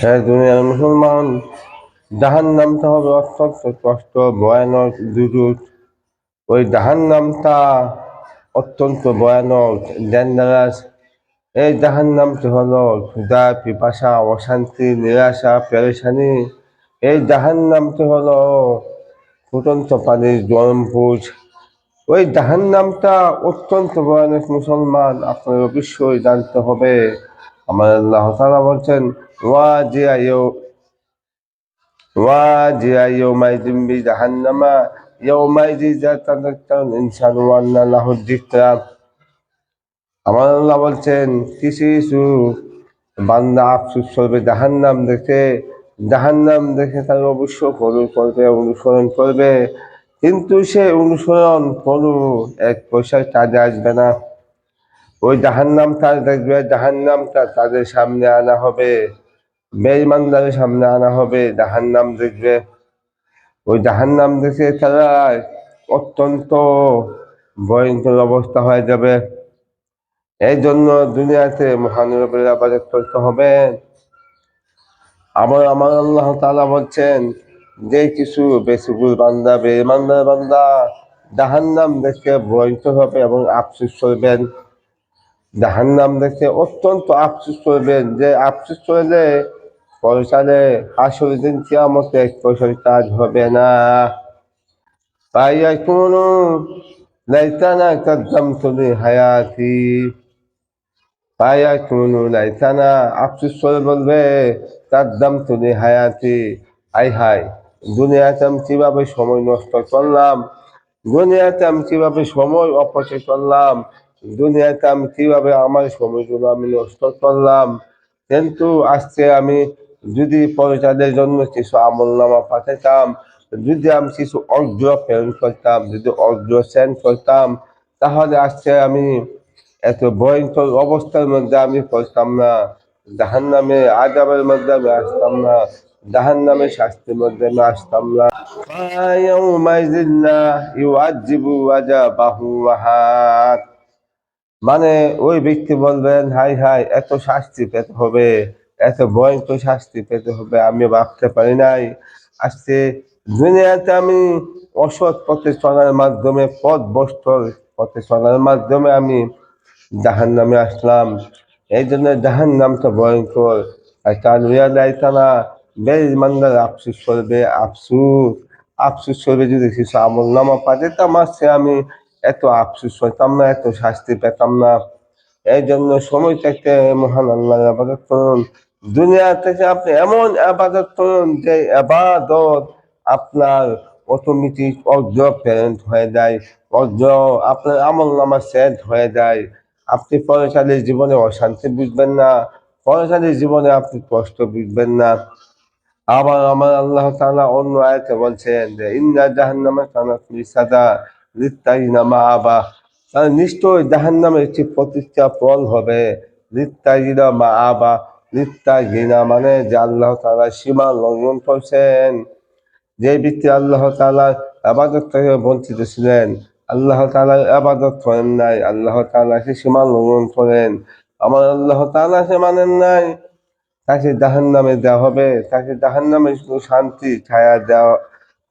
হ্যাঁ দুনিয়ার মুসলমান জাহান নামটা হবে অত্যন্ত কষ্ট, ভয়ানক দুজুট ওই জাহান নামটা অত্যন্ত ভয়ানক ডেঞ্জারাস এই জাহান নামটি হলো ক্ষুদা পিপাসা, অশান্তি, নিরাশা, পেরেশানি। এই জাহান নামটি হলো ফুটন্ত পানির জলমপুজ ওই জাহান নামটা অত্যন্ত ভয়ানক মুসলমান, আপনার অবশ্যই জানতে হবে। বলছেন ওয়া লাহু আমার আল্লাহ বলছেন কিছু বান্দা আফসুস করবে, জাহান্নাম দেখে জাহান্নাম দেখে তার অবশ্য ফলো করবে, অনুসরণ করবে। কিন্তু সে অনুসরণ ফলো এক পয়সার কাজে আসবে না। ওই জাহান্নাম তার দেখবে জাহান্নামটা তাদের সামনে আনা হবে। বেঈমানদারের সামনে আনা হবে। জাহান্নাম দেখবে, ওই জাহান্নাম দেখে তারা অত্যন্ত ভয়ঙ্কর অবস্থা হয়ে যাবে। এই জন্য দুনিয়াতে মহানবীর আবাদত করতে হবে। আবার আমার আল্লাহ তাআলা বলছেন, যে কিছু বেসুকুল বান্দা, বেঈমানদার বান্দা জাহান্নাম দেখে ভয়ঙ্কর হবে এবং আফসোস করবেন। জাহান্নাম দেখে অত্যন্ত আফসোস করবেন যে আফসোস করলে পয়সালে আসল দিন কিয়ামতে পয়সার কাজ হবে না। তাই এখন লাইতানা কদ্দামতু হায়াতি। তাই এখন লাইতানা আফসোস করে বলবে কদ্দামতু হায়াতি। আই হাই দুনিয়াতে আমি কীভাবে সময় নষ্ট করলাম? দুনিয়াতে আমি কীভাবে সময় অপচয় করলাম? দুনিয়াতে আমি কীভাবে আমার সময়গুলো আমি নষ্ট করলাম? কিন্তু আজকে আমি যদি পরিচালের জন্য কিছু আমল নামা পাঠাতাম, যদি আমি কিছু অর্ঘ্য প্রেরণ করতাম, যদি অর্ঘ্য সেন্ড করতাম, তাহলে আজকে আমি এত ভয়ঙ্কর অবস্থার মধ্যে আমি পড়তাম না। জাহান নামে আজাবের মধ্যে আমি আসতাম না। জাহান নামে শাস্তির মধ্যে আমি আসতাম না। ইউআজিবু আজাবাহু ওয়াহাত মানে ওই ব্যক্তি বলবেন, হাই হাই, এত শাস্তি পেতে হবে, এত ভয়ঙ্কর শাস্তি পেতে হবে, আমি ভাবতে পারি নাই। আজকে দুনিয়াতে আমি অসৎ পথে চলার মাধ্যমে, পথ বস্তর পথে চলার মাধ্যমে আমি জাহান নামে আসলাম। এই জন্য জাহান নামটা ভয়ঙ্কর। আর তার রিয়া দেয় তারা বেমানদার আফসুস করবে, আফসুস। আফসুস করবে যদি কিছু আমল নামা পাঠাতাম আসছে আমি এত আফসুস হইতাম না, এত শাস্তি পেতাম না। এই জন্য সময় থাকতে মহান আল্লাহ আবাদত করুন। দুনিয়া থেকে আপনি এমন আবাদত করুন যে আবাদত আপনার অটোমেটিক অর্ধ প্যারেন্ট হয়ে যায়, অর্ধ আপনার আমল নামা সেট হয়ে যায়। আপনি পরশালীর জীবনে অশান্তি বুঝবেন না পরশালীর জীবনে আপনি কষ্ট বুঝবেন না। আবার আমার আল্লাহ তাআলা অন্য আয়াতে বলছেন যে, ইন্না জাহান্নামা কানাত মিসাদা। লিত্তাগিনা মা আবা তাহলে নিশ্চয় জাহান্নামের একটি প্রতিষ্ঠা ফল হবে। লিত্তাগিনা মা আবা লিত্তাগিনা মানে যে আল্লাহ তালা সীমা লঙ্ঘন করছেন। যে ব্যক্তি আল্লাহ তালা আবাদত থেকে বঞ্চিত ছিলেন, আল্লাহ তালা আবাদত করেন নাই, আল্লাহ তালা সে সীমা লঙ্ঘন করেন। আমার আল্লাহ তালা সে মানেন নাই। তাকে জাহান নামে দেওয়া হবে। তাকে জাহান নামে শান্তি, ছায়া দেওয়া,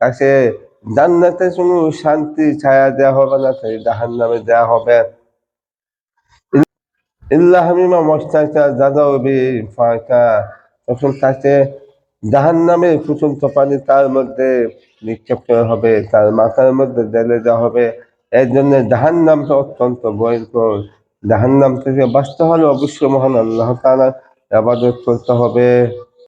তাকে জান্নাতে শুধু শান্তি, ছায়া দেওয়া হবে না তাকে জাহান নামে দেওয়া হবে ইল্লাহামিমা মস্তাকা জাদাউবি ফাঁকা তখন তাকে জাহান নামে ফুটন্ত পানি তার মধ্যে নিক্ষেপ করা হবে, তার মাথার মধ্যে ঢেলে দেওয়া হবে, এর জন্য জাহান নামটা অত্যন্ত ভয়ঙ্কর। জাহান নাম থেকে বাঁচতে হলে অবশ্যই মহান আল্লাহ তাআলা আবাদত করতে হবে।